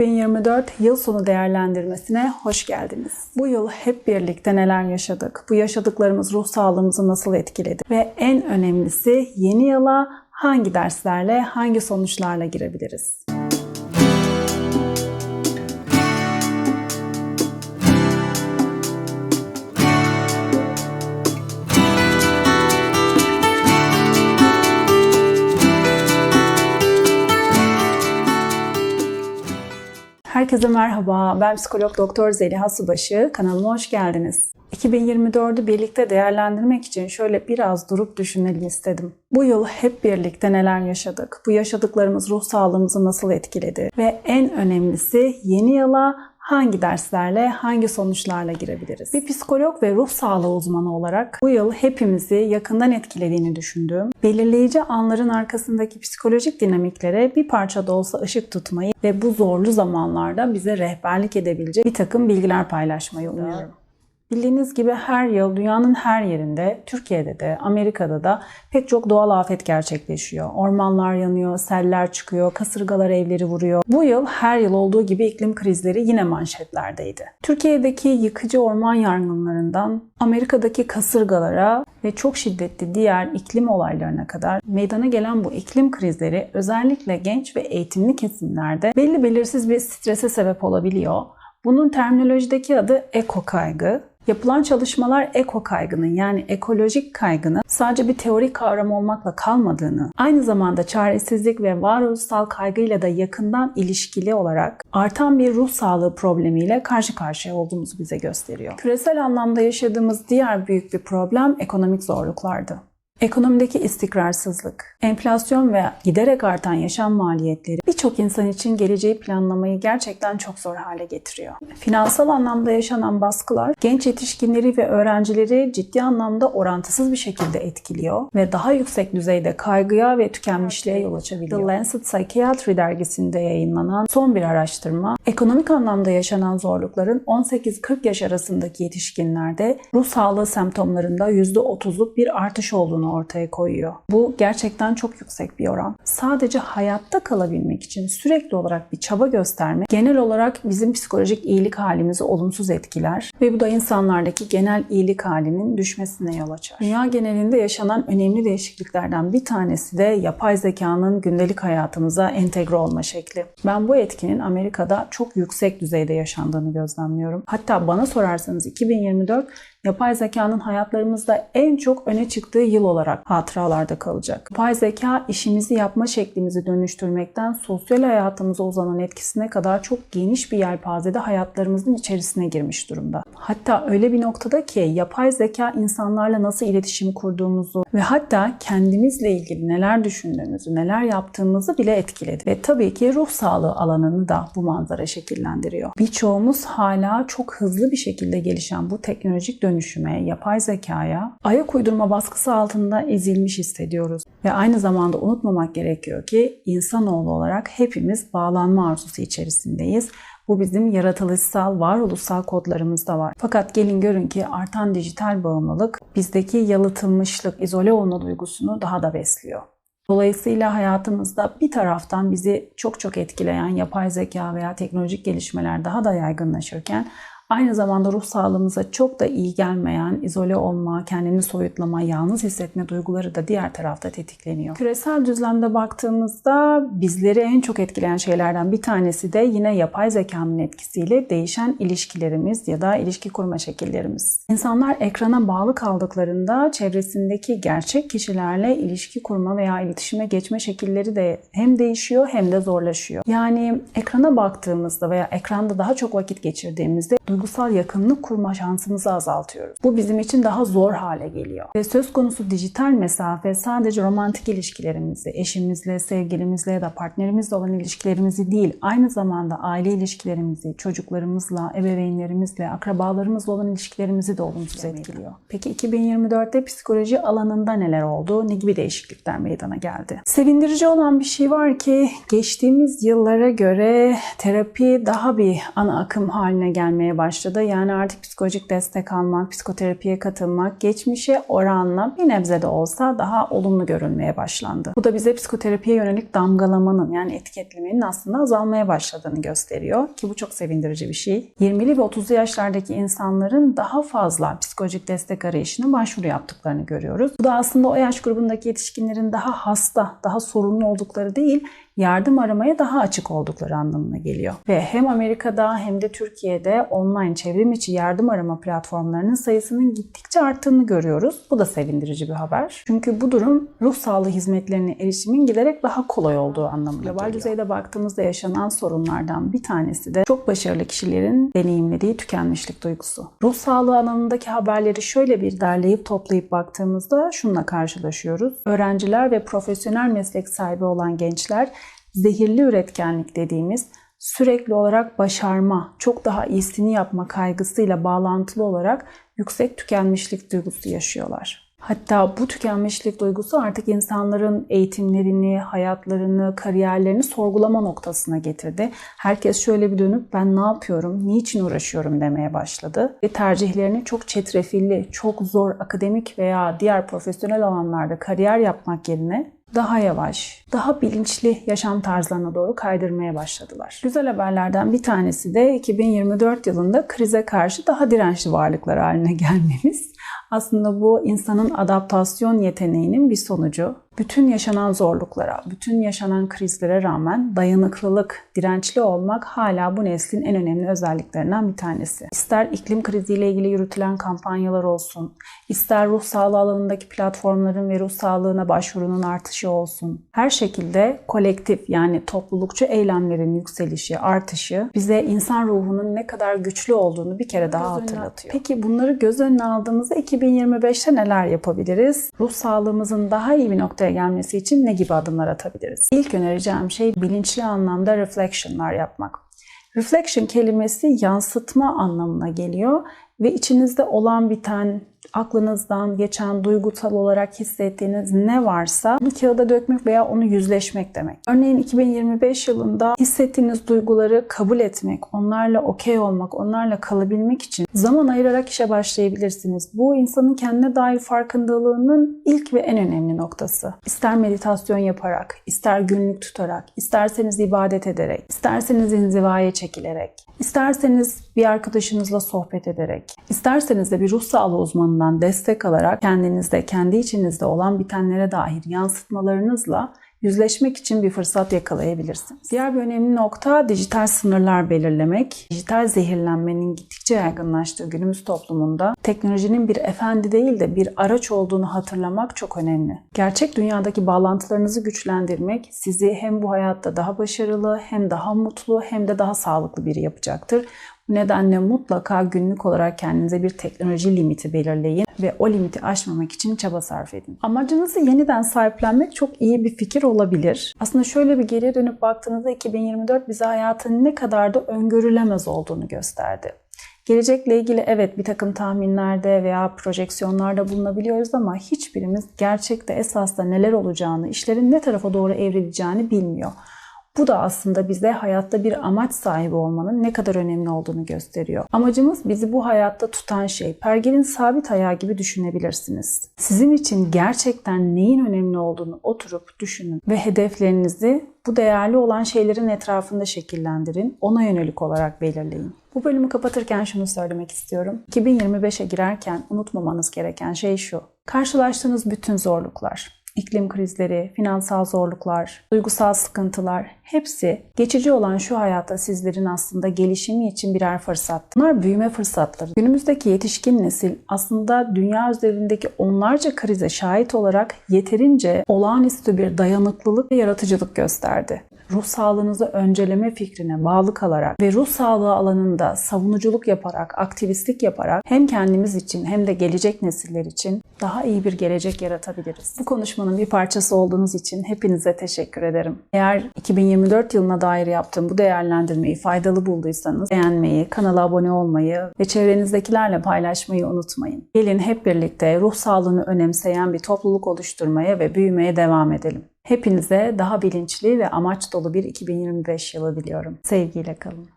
2024 yıl sonu değerlendirmesine hoş geldiniz. Bu yıl hep birlikte neler yaşadık? Bu yaşadıklarımız ruh sağlığımızı nasıl etkiledi? Ve en önemlisi yeni yıla hangi derslerle, hangi sonuçlarla girebiliriz? Herkese merhaba. Ben psikolog doktor Zeliha Subaşı. Kanalıma hoş geldiniz. 2024'ü birlikte değerlendirmek için şöyle biraz durup düşünelim istedim. Bu yıl hep birlikte neler yaşadık? Bu yaşadıklarımız ruh sağlığımızı nasıl etkiledi? Ve en önemlisi yeni yıla hangi derslerle, hangi sonuçlarla girebiliriz? Bir psikolog ve ruh sağlığı uzmanı olarak bu yıl hepimizi yakından etkilediğini düşündüğüm, belirleyici anların arkasındaki psikolojik dinamiklere bir parça da olsa ışık tutmayı ve bu zorlu zamanlarda bize rehberlik edebilecek bir takım bilgiler paylaşmayı umuyorum. Bildiğiniz gibi her yıl dünyanın her yerinde, Türkiye'de de, Amerika'da da pek çok doğal afet gerçekleşiyor. Ormanlar yanıyor, seller çıkıyor, kasırgalar evleri vuruyor. Bu yıl her yıl olduğu gibi iklim krizleri yine manşetlerdeydi. Türkiye'deki yıkıcı orman yangınlarından Amerika'daki kasırgalara ve çok şiddetli diğer iklim olaylarına kadar meydana gelen bu iklim krizleri özellikle genç ve eğitimli kesimlerde belli belirsiz bir strese sebep olabiliyor. Bunun terminolojideki adı eko kaygı. Yapılan çalışmalar eko kaygının yani ekolojik kaygının sadece bir teorik kavram olmakla kalmadığını, aynı zamanda çaresizlik ve varoluşsal kaygıyla da yakından ilişkili olarak artan bir ruh sağlığı problemiyle karşı karşıya olduğumuzu bize gösteriyor. Küresel anlamda yaşadığımız diğer büyük bir problem ekonomik zorluklardı. Ekonomideki istikrarsızlık, enflasyon ve giderek artan yaşam maliyetleri birçok insan için geleceği planlamayı gerçekten çok zor hale getiriyor. Finansal anlamda yaşanan baskılar genç yetişkinleri ve öğrencileri ciddi anlamda orantısız bir şekilde etkiliyor ve daha yüksek düzeyde kaygıya ve tükenmişliğe yol açabiliyor. The Lancet Psychiatry dergisinde yayınlanan son bir araştırma, ekonomik anlamda yaşanan zorlukların 18-40 yaş arasındaki yetişkinlerde ruh sağlığı semptomlarında %30'luk bir artış olduğunu ortaya koyuyor. Bu gerçekten çok yüksek bir oran. Sadece hayatta kalabilmek için sürekli olarak bir çaba göstermek genel olarak bizim psikolojik iyilik halimizi olumsuz etkiler ve bu da insanlardaki genel iyilik halinin düşmesine yol açar. Dünya genelinde yaşanan önemli değişikliklerden bir tanesi de yapay zekanın gündelik hayatımıza entegre olma şekli. Ben bu etkinin Amerika'da çok yüksek düzeyde yaşandığını gözlemliyorum. Hatta bana sorarsanız 2024 yapay zekanın hayatlarımızda en çok öne çıktığı yıl olarak hatıralarda kalacak. Yapay zeka işimizi yapma şeklimizi dönüştürmekten sosyal hayatımıza uzanan etkisine kadar çok geniş bir yelpazede hayatlarımızın içerisine girmiş durumda. Hatta öyle bir noktada ki yapay zeka insanlarla nasıl iletişim kurduğumuzu ve hatta kendimizle ilgili neler düşündüğümüzü, neler yaptığımızı bile etkiledi. Ve tabii ki ruh sağlığı alanını da bu manzara şekillendiriyor. Birçoğumuz hala çok hızlı bir şekilde gelişen bu teknolojik dönüşüme, yapay zekaya ayak uydurma baskısı altında ezilmiş hissediyoruz. Ve aynı zamanda unutmamak gerekiyor ki insanoğlu olarak hepimiz bağlanma arzusu içerisindeyiz. Bu bizim yaratılışsal, varoluşsal kodlarımızda var. Fakat gelin görün ki artan dijital bağımlılık bizdeki yalıtılmışlık, izole olma duygusunu daha da besliyor. Dolayısıyla hayatımızda bir taraftan bizi çok çok etkileyen yapay zeka veya teknolojik gelişmeler daha da yaygınlaşırken Aynı zamanda ruh sağlığımıza çok da iyi gelmeyen izole olma, kendini soyutlama, yalnız hissetme duyguları da diğer tarafta tetikleniyor. Küresel düzlemde baktığımızda bizleri en çok etkileyen şeylerden bir tanesi de yine yapay zekanın etkisiyle değişen ilişkilerimiz ya da ilişki kurma şekillerimiz. İnsanlar ekrana bağlı kaldıklarında çevresindeki gerçek kişilerle ilişki kurma veya iletişime geçme şekilleri de hem değişiyor hem de zorlaşıyor. Yani ekrana baktığımızda veya ekranda daha çok vakit geçirdiğimizde duygusal yakınlık kurma şansımızı azaltıyoruz. Bu bizim için daha zor hale geliyor. Ve söz konusu dijital mesafe sadece romantik ilişkilerimizi, eşimizle, sevgilimizle ya da partnerimizle olan ilişkilerimizi değil, aynı zamanda aile ilişkilerimizi, çocuklarımızla, ebeveynlerimizle, akrabalarımızla olan ilişkilerimizi de olumsuz etkiliyor. Peki 2024'te psikoloji alanında neler oldu? Ne gibi değişiklikler meydana geldi? Sevindirici olan bir şey var ki geçtiğimiz yıllara göre terapi daha bir ana akım haline gelmeye başladı başladı. Yani artık psikolojik destek almak, psikoterapiye katılmak geçmişe oranla bir nebze de olsa daha olumlu görünmeye başlandı. Bu da bize psikoterapiye yönelik damgalamanın yani etiketlemenin aslında azalmaya başladığını gösteriyor ki bu çok sevindirici bir şey. 20'li ve 30'lu yaşlardaki insanların daha fazla psikolojik destek arayışına başvuru yaptıklarını görüyoruz. Bu da aslında o yaş grubundaki yetişkinlerin daha hasta, daha sorunlu oldukları değil, yardım aramaya daha açık oldukları anlamına geliyor. Ve hem Amerika'da hem de Türkiye'de online çevrim içi yardım arama platformlarının sayısının gittikçe arttığını görüyoruz. Bu da sevindirici bir haber. Çünkü bu durum ruh sağlığı hizmetlerine erişimin giderek daha kolay olduğu anlamına Global geliyor. düzeyde baktığımızda yaşanan sorunlardan bir tanesi de çok başarılı kişilerin deneyimlediği tükenmişlik duygusu. Ruh sağlığı alanındaki haberleri şöyle bir derleyip toplayıp baktığımızda şununla karşılaşıyoruz. Öğrenciler ve profesyonel meslek sahibi olan gençler zehirli üretkenlik dediğimiz sürekli olarak başarma, çok daha iyisini yapma kaygısıyla bağlantılı olarak yüksek tükenmişlik duygusu yaşıyorlar. Hatta bu tükenmişlik duygusu artık insanların eğitimlerini, hayatlarını, kariyerlerini sorgulama noktasına getirdi. Herkes şöyle bir dönüp ben ne yapıyorum, niçin uğraşıyorum demeye başladı. Ve tercihlerini çok çetrefilli, çok zor akademik veya diğer profesyonel alanlarda kariyer yapmak yerine daha yavaş, daha bilinçli yaşam tarzlarına doğru kaydırmaya başladılar. Güzel haberlerden bir tanesi de 2024 yılında krize karşı daha dirençli varlıklar haline gelmemiz. Aslında bu insanın adaptasyon yeteneğinin bir sonucu bütün yaşanan zorluklara, bütün yaşanan krizlere rağmen dayanıklılık, dirençli olmak hala bu neslin en önemli özelliklerinden bir tanesi. İster iklim kriziyle ilgili yürütülen kampanyalar olsun, ister ruh sağlığı alanındaki platformların ve ruh sağlığına başvurunun artışı olsun. Her şekilde kolektif yani toplulukçu eylemlerin yükselişi, artışı bize insan ruhunun ne kadar güçlü olduğunu bir kere daha hatırlatıyor. Peki bunları göz önüne aldığımızda 2025'te neler yapabiliriz? Ruh sağlığımızın daha iyi bir noktaya gelmesi için ne gibi adımlar atabiliriz? İlk önereceğim şey bilinçli anlamda reflection'lar yapmak. Reflection kelimesi yansıtma anlamına geliyor ve içinizde olan biten, aklınızdan geçen duygusal olarak hissettiğiniz ne varsa bunu kağıda dökmek veya onu yüzleşmek demek. Örneğin 2025 yılında hissettiğiniz duyguları kabul etmek, onlarla okey olmak, onlarla kalabilmek için zaman ayırarak işe başlayabilirsiniz. Bu insanın kendine dair farkındalığının ilk ve en önemli noktası. İster meditasyon yaparak, ister günlük tutarak, isterseniz ibadet ederek, isterseniz inzivaya çekilerek, isterseniz bir arkadaşınızla sohbet ederek, isterseniz de bir ruh sağlığı uzmanından destek alarak kendinizde, kendi içinizde olan bitenlere dair yansıtmalarınızla yüzleşmek için bir fırsat yakalayabilirsiniz. Diğer bir önemli nokta dijital sınırlar belirlemek. Dijital zehirlenmenin gittikçe yaygınlaştığı günümüz toplumunda teknolojinin bir efendi değil de bir araç olduğunu hatırlamak çok önemli. Gerçek dünyadaki bağlantılarınızı güçlendirmek sizi hem bu hayatta daha başarılı, hem daha mutlu, hem de daha sağlıklı biri yapacaktır. Nedenle mutlaka günlük olarak kendinize bir teknoloji limiti belirleyin ve o limiti aşmamak için çaba sarf edin. Amacınızı yeniden sahiplenmek çok iyi bir fikir olabilir. Aslında şöyle bir geriye dönüp baktığınızda 2024 bize hayatın ne kadar da öngörülemez olduğunu gösterdi. Gelecekle ilgili evet bir takım tahminlerde veya projeksiyonlarda bulunabiliyoruz ama hiçbirimiz gerçekte esasda neler olacağını, işlerin ne tarafa doğru evrileceğini bilmiyor. Bu da aslında bize hayatta bir amaç sahibi olmanın ne kadar önemli olduğunu gösteriyor. Amacımız bizi bu hayatta tutan şey. Pergelin sabit ayağı gibi düşünebilirsiniz. Sizin için gerçekten neyin önemli olduğunu oturup düşünün ve hedeflerinizi bu değerli olan şeylerin etrafında şekillendirin. Ona yönelik olarak belirleyin. Bu bölümü kapatırken şunu söylemek istiyorum. 2025'e girerken unutmamanız gereken şey şu. Karşılaştığınız bütün zorluklar, iklim krizleri, finansal zorluklar, duygusal sıkıntılar hepsi geçici olan şu hayatta sizlerin aslında gelişimi için birer fırsat. Bunlar büyüme fırsatları. Günümüzdeki yetişkin nesil aslında dünya üzerindeki onlarca krize şahit olarak yeterince olağanüstü bir dayanıklılık ve yaratıcılık gösterdi ruh sağlığınızı önceleme fikrine bağlı kalarak ve ruh sağlığı alanında savunuculuk yaparak, aktivistlik yaparak hem kendimiz için hem de gelecek nesiller için daha iyi bir gelecek yaratabiliriz. Bu konuşmanın bir parçası olduğunuz için hepinize teşekkür ederim. Eğer 2024 yılına dair yaptığım bu değerlendirmeyi faydalı bulduysanız beğenmeyi, kanala abone olmayı ve çevrenizdekilerle paylaşmayı unutmayın. Gelin hep birlikte ruh sağlığını önemseyen bir topluluk oluşturmaya ve büyümeye devam edelim. Hepinize daha bilinçli ve amaç dolu bir 2025 yılı diliyorum. Sevgiyle kalın.